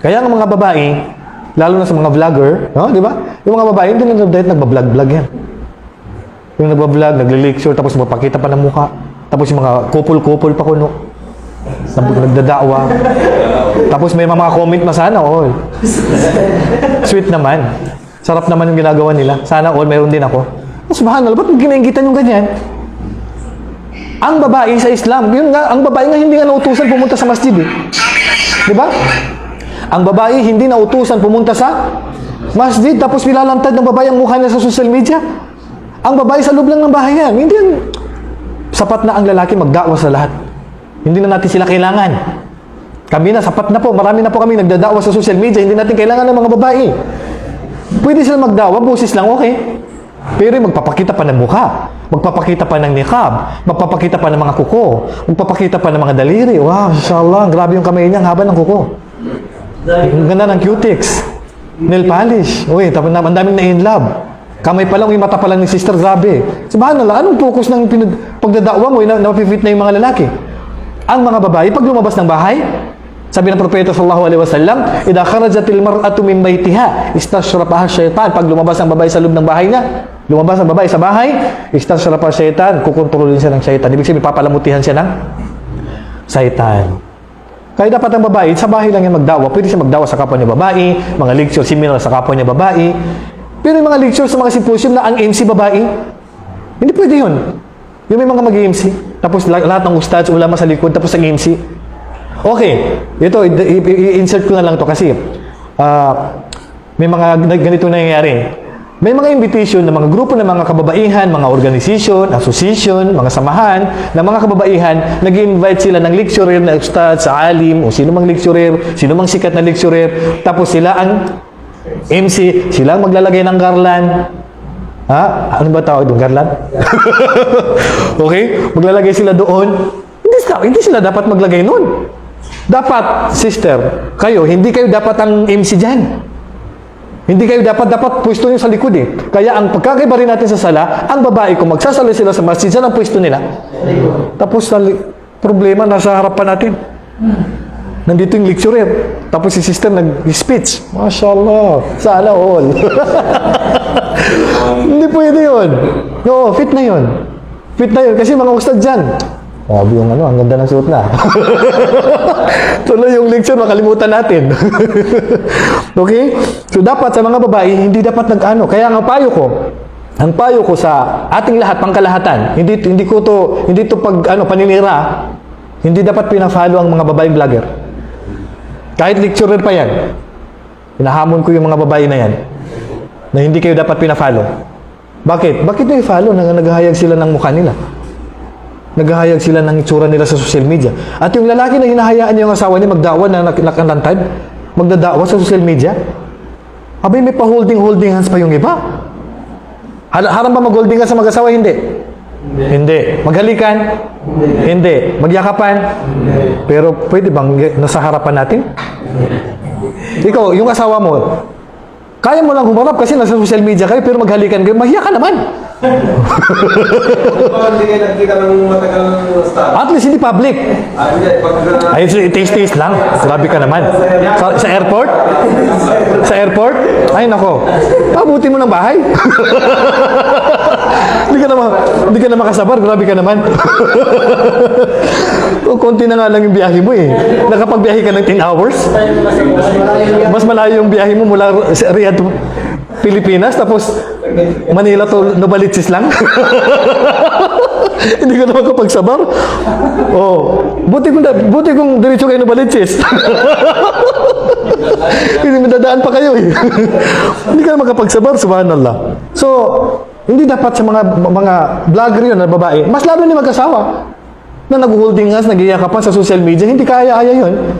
Kaya ang mga babae, lalo na sa mga vlogger, no, di ba? Yung mga babae, hindi na dahil nagbablog-vlog yan. Yung nagbablog, nagle-lecture, tapos mapakita pa ng mukha. Tapos yung mga couple-couple pa kuno. Nag- Nagdadawa. Tapos may mga comment na sana all. Sweet naman. Sarap naman yung ginagawa nila. Sana all, mayroon din ako. Subhanallah, ba't ginaingitan yung ganyan? Ang babae sa Islam, yun nga, ang babae nga hindi nga nautusan pumunta sa masjid eh. Di ba? Ang babae hindi nautusan pumunta sa masjid tapos nilalantad ng babae ang mukha niya sa social media. Ang babae sa loob lang ng bahay yan. Hindi yan. Sapat na ang lalaki magdakwa sa lahat. Hindi na natin sila kailangan. Kami na, sapat na po. Marami na po kami nagdadakwa sa social media. Hindi natin kailangan ng mga babae. Pwede sila magdawa, boses lang okay. Pero magpapakita pa ng mukha, magpapakita pa ng niqab, magpapakita pa ng mga kuko, magpapakita pa ng mga daliri. Wow, inshallah, grabe yung kamay niya, haba ng kuko. Ang ganda ng cutex. Nail polish. Uy, tapos na, ang daming na in love. Kamay pa lang, yung mata pa lang ni sister, grabe. Subhanallah, anong focus ng pinag pagdadakwa mo, na, napipit na yung mga lalaki? Ang mga babae, pag lumabas ng bahay, sabi ng propeta sallallahu alaihi wasallam, "Idza kharajatil mar'atu min baytiha, istashrafaha syaitan." Pag lumabas ang babae sa loob ng bahay niya, lumabas ang babae sa bahay, istashrafaha syaitan, kukontrolin siya ng syaitan. Ibig sabihin papalamutihan siya ng syaitan. Kaya dapat ang babae, sa bahay lang yan magdawa. Pwede siya magdawa sa kapwa niya babae, mga lecture, seminar sa kapwa niya babae. Pero yung mga lecture sa mga symposium na ang MC babae, hindi pwede yun. Yung may mga mag-MC, tapos la- lahat ng ustads, ulama sa likod, tapos ang MC. Okay, ito, i- i- i- insert ko na lang to kasi ah, may mga ganito nangyayari. May mga invitation ng mga grupo ng mga kababaihan, mga organization, association, mga samahan ng mga kababaihan, nag invite sila ng lecturer na ustad sa alim o sino mang lecturer, sino mang sikat na lecturer, tapos sila ang MC, sila ang maglalagay ng garland, Ha? Ano ba tawag doon? Garland? okay? Maglalagay sila doon. Hindi sila, hindi sila dapat maglagay noon. Dapat, sister, kayo, hindi kayo dapat ang MC dyan. Hindi kayo dapat, dapat pwesto nyo sa likod eh. Kaya ang pagkakaiba rin natin sa sala, ang babae, kung magsasali sila sa masjid, dyan ang pwesto nila. Tapos, problema, nasa harapan natin. Nandito yung lecturer. Tapos si sister nag-speech. Masya Allah. All. Hindi pwede yun. Oo, fit na yun. Fit na yun. Kasi mga ustad dyan. Grabe yung ano, ang ganda ng suot na. Tuloy yung lecture, makalimutan natin. okay? So dapat sa mga babae, hindi dapat nag-ano. Kaya ang payo ko, ang payo ko sa ating lahat, pangkalahatan, hindi hindi ko to hindi to pag ano paninira, hindi dapat pina-follow ang mga babaeng vlogger. Kahit lecturer pa yan, hinahamon ko yung mga babae na yan, na hindi kayo dapat pina-follow. Bakit? Bakit nyo i-follow na naghahayag sila ng mukha nila? Naghahayag sila ng itsura nila sa social media. At yung lalaki na hinahayaan niya yung asawa niya magdawa na nak- nakalantad, magdadawa sa social media, abay may pa-holding-holding hands pa yung iba. Har- Haram ba mag-holding hands sa mag-asawa? Hindi. Hindi. Maghalikan? Hindi. Magyakapan? Pero pwede bang nasa harapan natin? Ikaw, yung asawa mo, kaya mo lang humarap kasi nasa social media kayo, pero maghalikan kayo, mahiya ka naman. Hindi ka ng matagal ng start. At least hindi public. Ay, so, taste-taste lang. Grabe ka naman. Sa, sa airport? Sa airport? Ay, nako. Pabuti mo ng bahay. hindi ka na, ma- hindi ka na makasabar. Grabe ka naman. o, konti na nga lang yung biyahe mo eh. Nakapagbiyahe ka ng 10 hours. Mas malayo yung biyahe mo mula Riyadh Pilipinas, tapos Manila to Novaliches lang. Hindi ka naman kapagsabar. Oh, buti kung buti kung diretso kayo Novaliches. Hindi madadaan pa kayo eh. Hindi ka naman kapagsabar, subhanallah. So, hindi dapat sa mga mga vlogger yun na babae, mas lalo ni mag-asawa na nag-holding hands, nag-iyakapan sa social media, hindi kaya-aya yun.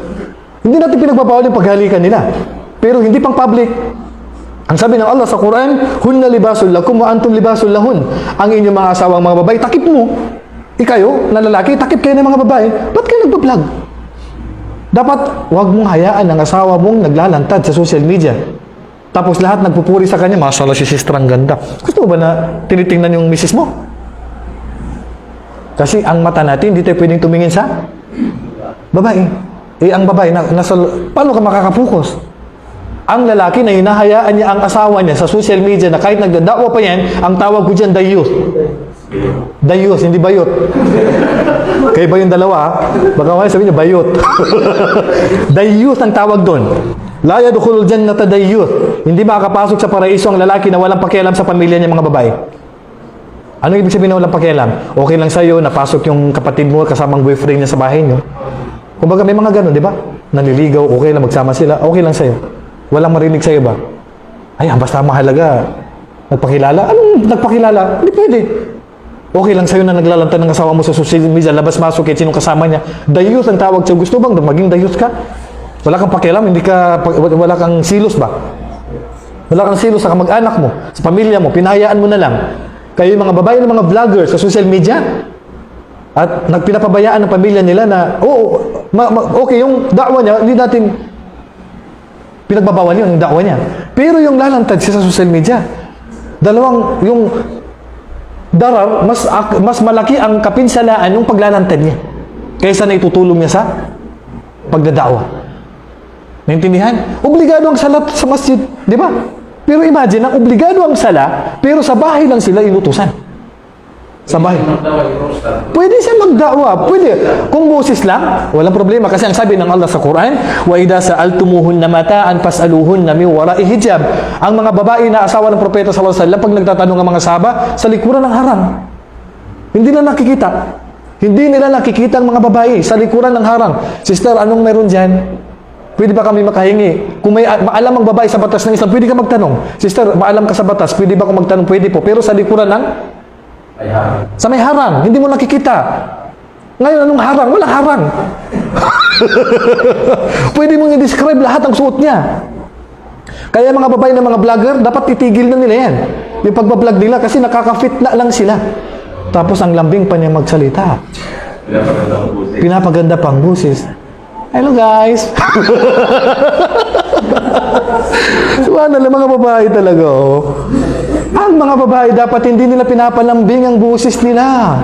Hindi natin pinagbabawal yung paghalikan nila. Pero hindi pang public. Ang sabi ng Allah sa Quran, Hunna libasul lakum wa antum libasul lahun. Ang inyong mga asawang mga babae, takip mo. Ikayo, na lalaki, takip kayo ng mga babae. Ba't kayo nagbablog? Dapat, huwag mong hayaan ang asawa mong naglalantad sa social media. Tapos lahat nagpupuri sa kanya, mashallah si sister ang ganda. Gusto ba na tinitingnan yung misis mo? Kasi ang mata natin, hindi tayo pwedeng tumingin sa babae. Eh, ang babae, na, nasa, paano ka makakapokus? Ang lalaki na hinahayaan niya ang asawa niya sa social media na kahit nagdadakwa pa yan, ang tawag ko dyan, dayus. Dayus, hindi bayot. Kayo ba yung dalawa? Baka mamaya sabihin niyo, bayot. dayus ang tawag doon. La yadkhulul jannata dayyus. Hindi makakapasok sa paraiso ang lalaki na walang pakialam sa pamilya niya mga babae. Ano ibig sabihin na walang pakialam? Okay lang sa'yo, napasok yung kapatid mo kasamang boyfriend niya sa bahay niyo. Kumbaga may mga ganun, di ba? Nanliligaw, okay lang, magsama sila, okay lang sa'yo. Walang marinig sa'yo ba? Ay, basta mahalaga. Nagpakilala? Anong nagpakilala? Hindi pwede. Okay lang sa'yo na naglalanta ng asawa mo sa social media, labas-masok, kahit sinong kasama niya. Dayus ang tawag sa'yo. Gusto bang maging dayus ka? Wala kang pakialam, hindi ka, wala kang silos ba? Wala kang silos sa kamag-anak mo, sa pamilya mo, pinahayaan mo na lang. Kayo yung mga babae ng mga vlogger sa social media, at nagpinapabayaan ng pamilya nila na, oo, ma- okay, yung dakwa niya, hindi natin pinagbabawal yun, yung dakwa niya. Pero yung lalantad siya sa social media, dalawang, yung darar, mas, mas malaki ang kapinsalaan yung paglalantad niya kaysa na itutulong niya sa pagdadawa. Naintindihan? Obligado ang salat sa masjid, di ba? Pero imagine, ang obligado ang sala, pero sa bahay lang sila inutusan. Sa bahay. Pwede siya magdakwa. Pwede. Kung boses lang, walang problema. Kasi ang sabi ng Allah sa Quran, وَإِذَا سَأَلْتُمُهُنَّ مَتَاءً فَاسْأَلُوهُنَّ مِنْ وَرَاءِ hijab. Ang mga babae na asawa ng Propeta sallallahu alaihi wasallam, pag nagtatanong ang mga sahaba, sa likuran ng harang. Hindi na nakikita. Hindi nila nakikita ang mga babae sa likuran ng harang. Sister, anong meron dyan? Pwede ba kami makahingi? Kung may maalam ang babae sa batas ng Islam, pwede ka magtanong. Sister, maalam ka sa batas, pwede ba ako magtanong? Pwede po. Pero sa likuran ng sa may harang, hindi mo nakikita. Ngayon, anong harang? Walang harang. Pwede mong i-describe lahat ng suot niya. Kaya mga babae ng mga vlogger, dapat titigil na nila yan. Yung pagbablog nila kasi nakaka-fit na lang sila. Tapos ang lambing pa niya magsalita. Pinapaganda pang busis. Hello guys! Subhanallah, mga babae talaga, oh. Ang mga babae, dapat hindi nila pinapalambing ang busis nila.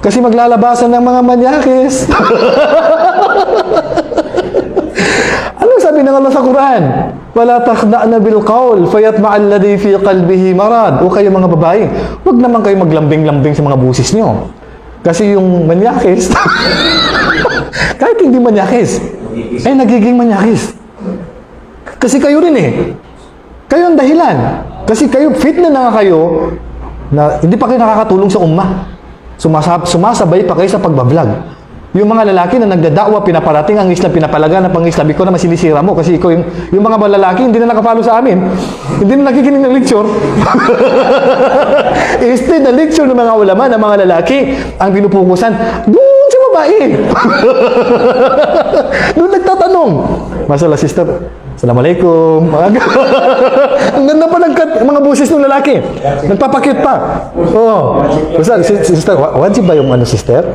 Kasi maglalabasan ng mga manyakis. ano sabi ng Allah sa Quran? Wala takhda'na bil qawl fayatma'a alladhi fi qalbihi marad. O kayo mga babae, huwag naman kayo maglambing-lambing sa mga busis nyo. Kasi yung manyakis, kahit hindi manyakis, ay nagiging manyakis. Kasi kayo rin eh. Kayo ang dahilan. Kasi kayo, fit na na kayo na hindi pa kayo nakakatulong sa umma. Sumasab sumasabay pa kayo sa pagbablog. Yung mga lalaki na nagdadakwa, pinaparating ang Islam, pinapalaga ng pang-Islam, ikaw naman sinisira mo kasi ikaw yung, yung mga lalaki hindi na nakapalo sa amin. Hindi na nakikinig ng lecture. Instead, na lecture ng mga ulama ng mga lalaki, ang pinupukusan, doon sa babae. doon nagtatanong. Masala, sister, Assalamualaikum. Ang ganda pa ng mga boses ng lalaki. Nagpapakit pa. Oo. Si- sister, wa- wajib ba yung ano, sister?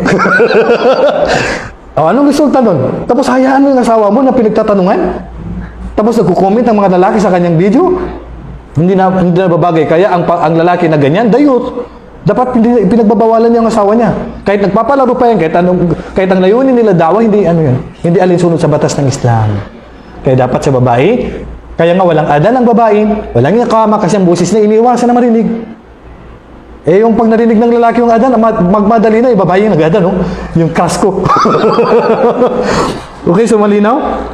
oh, anong resulta nun? Tapos hayaan mo yung asawa mo na pinagtatanungan? Tapos nagko-comment ang mga lalaki sa kanyang video? Hindi na, hindi na babagay. Kaya ang, ang lalaki na ganyan, dayot. Dapat pinagbabawalan niya ang asawa niya. Kahit nagpapalaro pa yan, kahit, anong, kahit ang layunin nila dawa, hindi ano yun. Hindi alinsunod sa batas ng Islam. Kaya dapat sa babae, kaya nga walang adan ang babae, walang yakama kasi ang busis na iniiwasan na marinig. Eh, yung pag narinig ng lalaki yung adan, mag magmadali na, yung babae yung nag-adan, no? Yung kasko. okay, so malinaw?